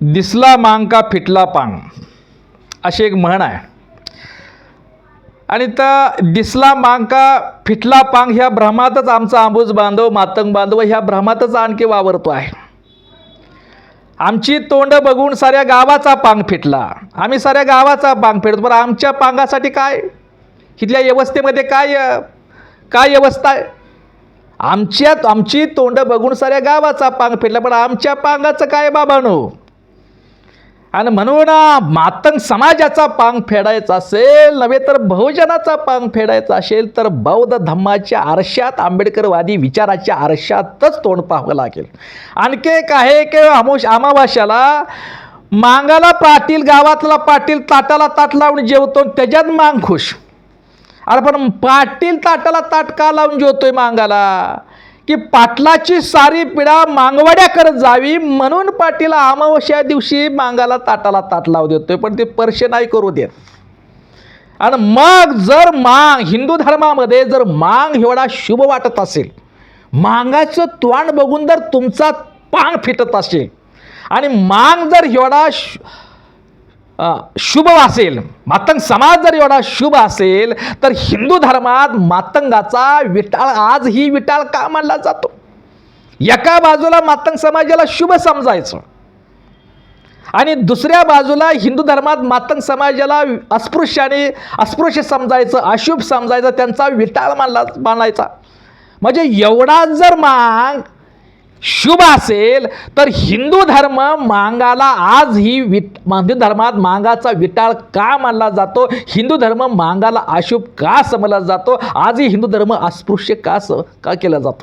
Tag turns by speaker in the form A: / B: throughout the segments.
A: दिसला मांग का फिटला पांग. अशी एक म्हण आहे. आणि त्या दिसला मांग का फिटला पांग ह्या भ्रमातच आमचा आंबूज बांधव मातंग बांधव ह्या भ्रमातच आणखी वावरतो आहे. आमची तोंड बघून साऱ्या गावाचा पांग फिटला. आम्ही साऱ्या गावाचा पांग फिटतो बरं आमच्या पांगासाठी काय? इथल्या व्यवस्थेमध्ये काय काय व्यवस्था आहे? आमच्या आमची तोंड बघून साऱ्या गावाचा पांग फिरला. पण आमच्या पांगाचं काय बाबानो? आणि म्हणून मातंग समाजाचा पांग फेडायचा असेल नव्हे तर बहुजनाचा पांग फेडायचा असेल तर बौद्ध धम्माच्या आरशात आंबेडकरवादी विचाराच्या आरशातच तोंड पाहावं लागेल. आणखी एक आहे की अमोश अमावास्याला मांगाला पाटील गावातला पाटील ताटाला ताट लावून जेवतो त्याच्यात मांग खुश. अरे पण पाटील ताटाला ताट का लावून जेवतोय मांगाला? की पाटलाची सारी पिढा मांगवाड्या करत जावी म्हणून पाटीला अमावस्या दिवशी मांगाला ताटाला ताट लावू देतोय पण ते पर्श नाही करू देत. आणि मग जर मांग हिंदू धर्मामध्ये जर मांग एवढा शुभ वाटत असेल मांगाचं तोंड बघून जर तुमचा पांग फिटत असेल आणि मांग जर एवढा शु- शुभ असेल मातंग समाज जर एवढा शुभ असेल तर हिंदू धर्मात मातंगाचा विटाळ आजही विटाळ का मानला जातो एका बाजूला मातंग समाजाला शुभ समजायचं आणि दुसऱ्या बाजूला हिंदू धर्मात मातंग समाजाला अस्पृश्याने अस्पृश्य समजायचं अशुभ समजायचं त्यांचा विटाळ मानला मानायचा म्हणजे एवढा जर मांग शुभ असेल तर हिंदू धर्म मांगाला आजही विट हिंदू धर्मात मांगाचा विटाळ का मानला जातो? हिंदू धर्म मांगाला अशुभ का समजला जातो? आजही हिंदू धर्म अस्पृश्य का स का केला जातो?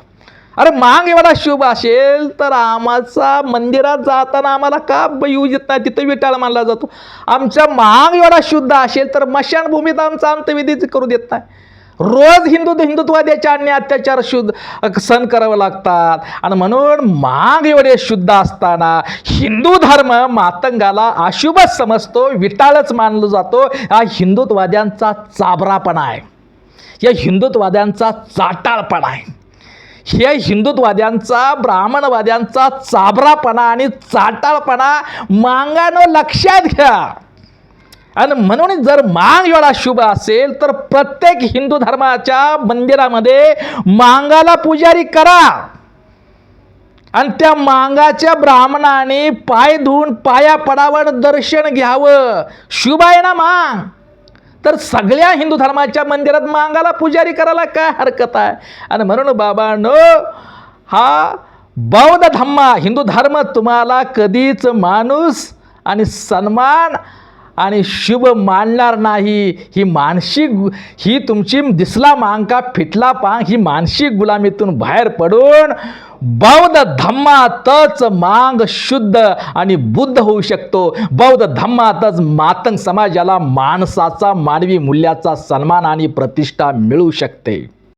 A: अरे मांग एवढा शुभ असेल तर आम्हाचा मंदिरात जाताना आम्हाला का ब- येऊ देत नाही? तिथं विटाळ मानला जातो. आमचा मांग एवढा शुद्ध असेल तर मशानभूमीत आमचा अंत्यविधीच करू देत नाही. रोज हिंदू हिंदुत्वाद्याच्या अन्य अत्याचार शुद्ध सण करावं लागतात. आणि म्हणून माग एवढे शुद्ध असताना हिंदू धर्म मातंगाला अशुभच समजतो विटाळच मानलं जातो. हा हिंदुत्वाद्यांचा चाबरापणा आहे. या हिंदुत्वाद्यांचा चाटाळपणा आहे. हे हिंदुत्वाद्यांचा ब्राह्मणवाद्यांचा चाबरापणा आणि चाटाळपणा मांगानं लक्षात घ्या. आणि म्हणून जर मांग एवढा शुभ असेल तर प्रत्येक हिंदू धर्माच्या मंदिरामध्ये मांगाला पुजारी करा. आणि त्या मांगाच्या ब्राह्मणाने पाय धुवून पाया पडावं दर्शन घ्यावं. शुभ आहे ना मांग तर सगळ्या हिंदू धर्माच्या मंदिरात मांगाला पुजारी करायला काय हरकत आहे? आणि म्हणून बाबानो हा बौद्ध धम्मा हिंदू धर्म तुम्हाला कधीच माणूस आणि सन्मान आणि शुभ मानणार नाही. ही मानसिक ही तुमची दिसला मांका फिटला पांग ही मानसिक गुलामीतून बाहेर पडून बौद्ध धम्मातच मांग शुद्ध आणि बुद्ध होऊ शकतो. बौद्ध धम्मातच मातंग समाजाला माणसाचा मानवी मूल्याचा सन्मान आणि प्रतिष्ठा मिळू शकते.